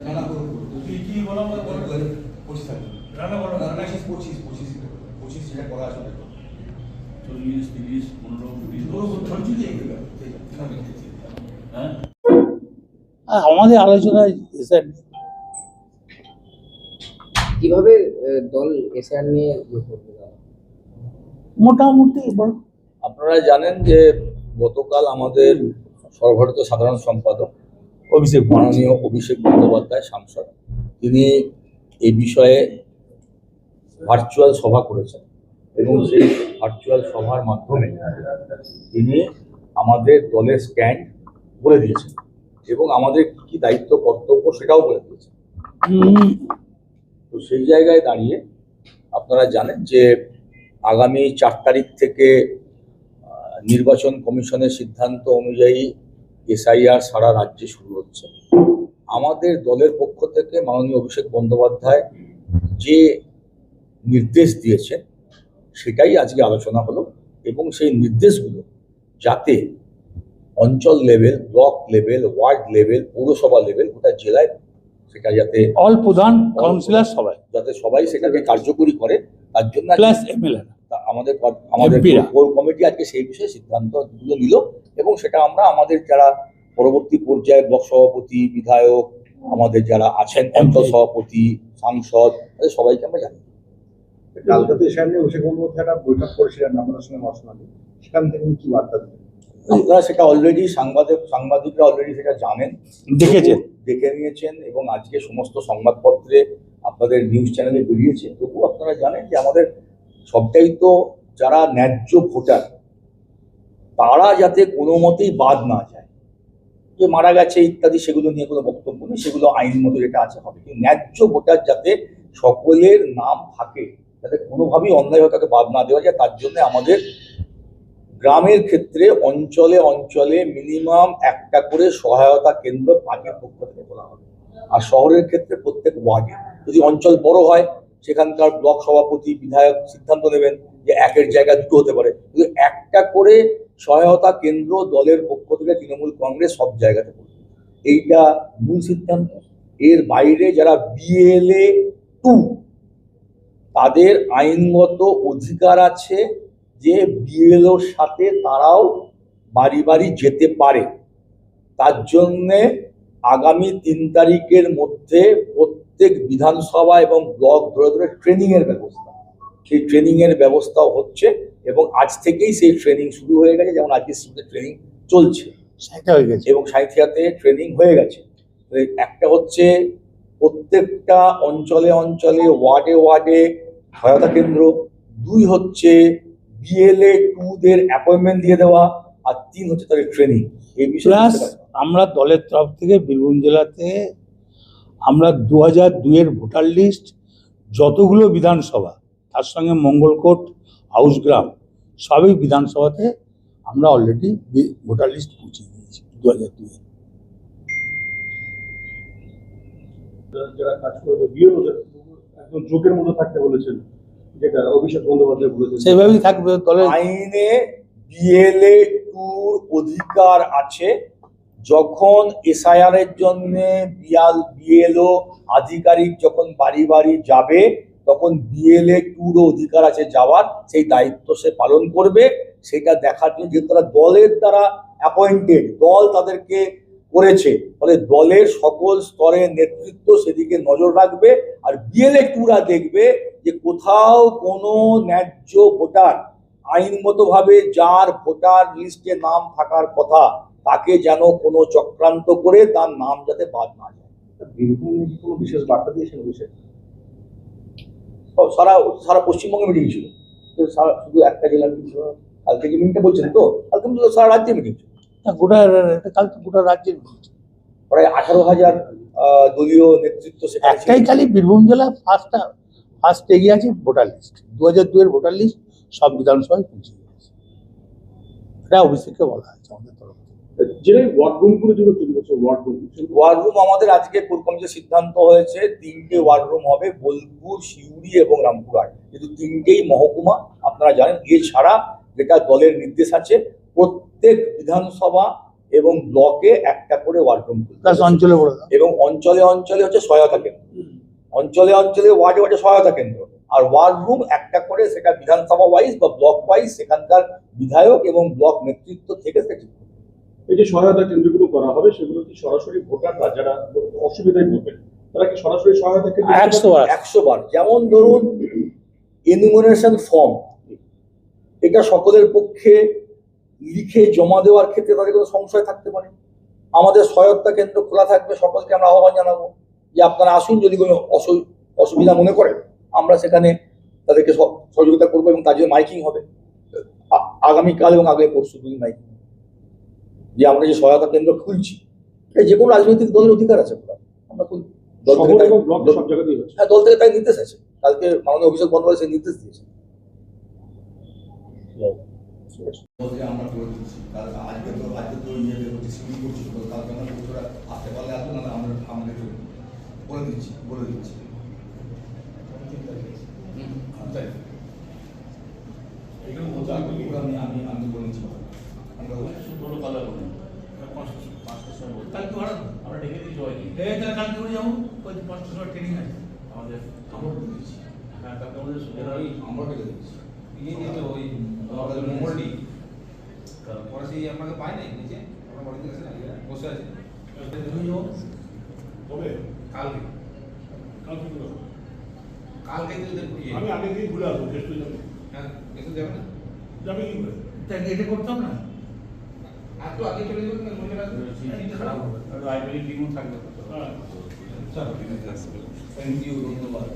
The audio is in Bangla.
রান্না করব কি কি বলা বলা বলা? পঁচিশ থাকবে রান্না বলা রান্না শেষ পঁচিশ পঁচিশ পঁচিশ যেটা করা আছে চল্লিশ তিরিশ পনেরো কুড়ি পুরো দশ। ধৈর্য দিয়ে এগোবে। ঠিক আছে, না, আমি দেখছি। হ্যাঁ আমাদের আলোচনায় এসআর কীভাবে আহ, দল এসআর নিয়ে ইয়ে? মোটামুটি আপনারা জানেন যে গতকাল আমাদের সর্বভারতীয় সাধারণ সম্পাদক অভিষেক মাননীয় অভিষেক বন্দ্যোপাধ্যায় সাংসদ। তিনি এই বিষয়ে ভার্চুয়াল সভা করেছেন এবং সেই ভার্চুয়াল সভার মাধ্যমে তিনি আমাদের দলের স্ট্যান্ড বলে দিয়েছেন এবং আমাদের কি কি দায়িত্ব, কর্তব্য সেটাও বলে দিয়েছেন। তো সেই জায়গায় দাঁড়িয়ে আপনারা জানেন যে আগামী চার তারিখ থেকে নির্বাচন কমিশনের সিদ্ধান্ত অনুযায়ী এসআইআর সারা রাজ্যে শুরু হচ্ছে। আমাদের দলের পক্ষ থেকে মাননীয় অভিষেক বন্দ্যোপাধ্যায় যে নির্দেশ দিয়েছেন সেটাই আজকে আলোচনা হলো এবং সেই নির্দেশগুলো যাতে অঞ্চল level block level ward level পৌরসভা লেভেল গোটা জেলায় সেটা যাতে অল প্রধান কাউন্সিলর সবাই। যাতে সবাই সেটাকে কার্যকরী করে তার জন্য প্লাস এমএলএ আমাদের আমাদের কোর কমিটি আজকে সেই বিষয়ে সিদ্ধান্তগুলো নিল এবং সেটা আমরা আমাদের যারা পরবর্তী পর্যায়ে ব্লক সভাপতি বিধায়ক আমাদের যারা আছেন অঞ্চল সভাপতি সাংসদ তাদের সবাইকে আমরা জানি কালকে তো অভিষেক বন্দ্যোপাধ্যায় একটা বৈঠক করেছিলেন আপনাদের সঙ্গে মশনালি সেখান থেকে কি বার্তা দিলেন? সেটা অলরেডি সাংবাদিক সাংবাদিকরা অলরেডি সেটা জানেন। দেখেছেন। দেখে নিয়েছেন এবং আজকে সমস্ত সংবাদপত্রে আপনাদের নিউজ চ্যানেলে বেরিয়েছে। তবু আপনারা জানেন যে আমাদের সবটাই তো যারা ন্যায্য ভোটার, তারা যাতে কোনো মতেই বাদ না যায়। যে মারা গেছে ইত্যাদি, সেগুলো নিয়ে কোনো বক্তব্য নেই, সেগুলো আইন মতো যেটা আছে হবে। কিন্তু ন্যায্য ভোটার যাতে সকলের নাম থাকে, যাতে কোনোভাবেই অন্যায়ভাবে তাকে বাদ না দেওয়া যায়, তার জন্য আমাদের গ্রামের ক্ষেত্রে অঞ্চলে অঞ্চলে মিনিমাম একটা করে সহায়তা কেন্দ্র পার্টির পক্ষ থেকে বলা হবে। আর শহরের ক্ষেত্রে প্রত্যেক ওয়ার্ডে। যদি অঞ্চল বড় হয় সেখানকার ব্লক সভাপতি, বিধায়ক সিদ্ধান্ত নেবেন যে একের জায়গা দুটো হতে পারে। কিন্তু একটা করে সহায়তা কেন্দ্র দলের পক্ষ থেকে তৃণমূল কংগ্রেস সব জায়গাতে করবে। এইটা মূল সিদ্ধান্ত। এর বাইরে যারা বিএলএ টু, তাদের আইনগত অধিকার আছে যে বিএলওর সাথে তারাও বাড়ি বাড়ি যেতে পারে। তার জন্যে আগামী তিন তারিখের মধ্যে প্রত্যেক বিধানসভা এবং ব্লক ধরে ধরে ট্রেনিং এর ব্যবস্থা। সেই ট্রেনিং এর ব্যবস্থাও হচ্ছে এবং আজ থেকেই সেই ট্রেনিং শুরু হয়ে গেছে। যেমন আজকে শিবিরে ট্রেনিং চলছে। হয়ে গেছে। এবং সাঁথিয়াতে ট্রেনিং হয়ে গেছে। একটা হচ্ছে প্রত্যেকটা অঞ্চলে অঞ্চলে ওয়ার্ডে ওয়ার্ডে সহায়তা কেন্দ্র। দুই হচ্ছে বিএলএ টু দের অ্যাপয়েন্টমেন্ট দিয়ে দেওয়া। আর তিন হচ্ছে তাদের ট্রেনিং এই বিষয়ে? আমরা দলের তরফ থেকে বীরভূম জেলাতে আমরা দু হাজার দুইয়ের ভোটার লিস্ট যতগুলো বিধানসভা তার সঙ্গে মঙ্গলকোট হাউসগ্রাম সবই বিধানসভাতে আমরা অলরেডি ভোটার লিস্ট পৌঁছে দিয়েছি দু হাজার দুইয়ে। যারা কাজ করবে একদম যোগের মধ্যে থাকতে বলেছেন যেটা অভিষেক বন্দ্যোপাধ্যায় বলেছেন। সেইভাবেই থাকবে দলের আইনে বিএলএ টুর অধিকার আছে যখন এসআইআরের জন্য বিয়াল বিএলও আধিকারিক যখন বাড়ি বাড়ি যাবে, তখন বিএলএ টুর অধিকার আছে যাওয়ার, সেই দায়িত্ব সে পালন করবে। সেটা দেখার জন্য যেহেতু তারা দলের দ্বারা অ্যাপয়েন্টেড দল তাদেরকে করেছে, ফলে দলের সকল স্তরের নেতৃত্ব সেদিকে নজর রাখবে আর বিএলএ টুরা দেখবে যে কোথাও কোনো ন্যায্য ভোটার আইনগতভাবে যার ভোটার লিস্টে নাম থাকার কথা তাকে যেন কোনো চক্রান্ত করে তার নাম যাতে বাদ না যায়। বীরভূমে কোনো বিশেষ বার্তা দিয়েছেন সারা সারা পশ্চিমবঙ্গে মিটিং ছিল। সারা শুধু একটা জেলার মিটিং ছিল। কালকে যে মিটিংটা বলছেন তো? কালকে সারা রাজ্যে মিটিং ছিল। গোটা কাল তো গোটা রাজ্যের। প্রায় আঠারো হাজার আহ, দলীয় নেতৃত্ব। একটাই খালি বীরভূম জেলা ফার্স্টটা ফার্স্ট এগিয়ে আছে ভোটার লিস্ট দু হাজার দুইয়ের ভোটার লিস্ট সব বিধানসভায় পৌঁছে গেছে। এটা অভিষেককে বলা হয়েছে আমাদের তরফ থেকে ওয়ার্ড রুম করে যেগুলো তৈরি করছে ওয়ার্ড রুম। ওয়ার্ড রুম আমাদের আজকে কোর কমিটির সিদ্ধান্ত হয়েছে তিনটে ওয়ার্ড রুম হবে বোলপুর সিউড়ি এবং রামপুরহাট। কিন্তু তিনটেই মহকুমা আপনারা জানেন এছাড়া যেটা দলের নির্দেশ আছে প্রত্যেক বিধানসভা এবং ব্লকে একটা করে ওয়ার্ড রুম অঞ্চলে এবং অঞ্চলে অঞ্চলে হচ্ছে সহায়তা কেন্দ্র। অঞ্চলে অঞ্চলে ওয়ার্ডে ওয়ার্ডে সহায়তা কেন্দ্র। আর ওয়ার্ড রুম একটা করে সেটা বিধানসভা ওয়াইজ বা ব্লক ওয়াইজ সেখানকার বিধায়ক এবং ব্লক নেতৃত্ব থেকে সেটা ঠিক করবে। এই যে সহায়তা কেন্দ্রগুলো করা হবে সেগুলো কি সরাসরি ভোটাররা যারা অসুবিধায় পড়বেন তারা কি সরাসরি সহায়তা কেন্দ্র একশো বার। একশো বার। যেমন ধরুন এনুমিনেশন ফর্ম এটা সকলের পক্ষে লিখে জমা দেওয়ার ক্ষেত্রে তাদের কোনো সংশয় থাকতে পারে। আমাদের সহায়তা কেন্দ্র খোলা থাকবে সকলকে আমরা আহ্বান জানাব যে আপনারা আসুন যদি কোনো অসু- অসুবিধা মনে করেন আমরা সেখানে তাদেরকে সহ- সহযোগিতা করব এবং তার জন্য মাইকিং হবে। আগামীকাল এবং আগামী পরশু দুই মাইকিং। যে আমরা যে সহায়তা কেন্দ্র খুলছি এটা যে কোনো রাজনৈতিক দলের অধিকার আছে। আমরা। দল থেকে হ্যাঁ দল থেকে তাই নির্দেশ আছে। কালকে মাননীয় অভিষেক বন্দ্যোপাধ্যায় সেই নির্দেশ দিয়েছে। বলতে আমরা করে দিচ্ছি কাল আজকে তো আজকে তো ইয়ে হচ্ছে সিভিল করছি তো কালকে আমরা বছরা আসতে পারলে আসুন না আমরা আমাদের বলে দিচ্ছি বলে দিচ্ছি হুম, তাই এখানে বলতে আমি আমি আমি আমি বলেছি আমরা সুন্দর কথা বলুন পাঁচটা পাঁচটার সময় বলুন। কালকে ওরা আমরা ডেকে দিই সবাইকে এই তাহলে কালকে করে যাব ওই ট্রেনিং আছে। আমাদের আমরা দিচ্ছি হ্যাঁ কালকে আমাদের সুবিধা ওই আমরা বলে দিচ্ছি ইয়ে দিয়ে তো ওই আমাদের মঙ্গলটি ওরা সেই আপনাকে পায় নাই নিচে? আমরা বাড়িতে আছে না ইয়ে, বসে আছে। কবে? কালকে। কালকে কালকে ইয়ে আমি আগে দিয়ে ঘুরে আসব কেষ্ট যাবে। হ্যাঁ এসে যাবে না? যাবে কি করে? তাই এটা করতাম না। আর তো আগে চলে যাবেন মনে রাখবেন খারাপ হবে। আইপিএল টিমও থাকবে হ্যাঁ। থ্যাংক ইউ ধন্যবাদ।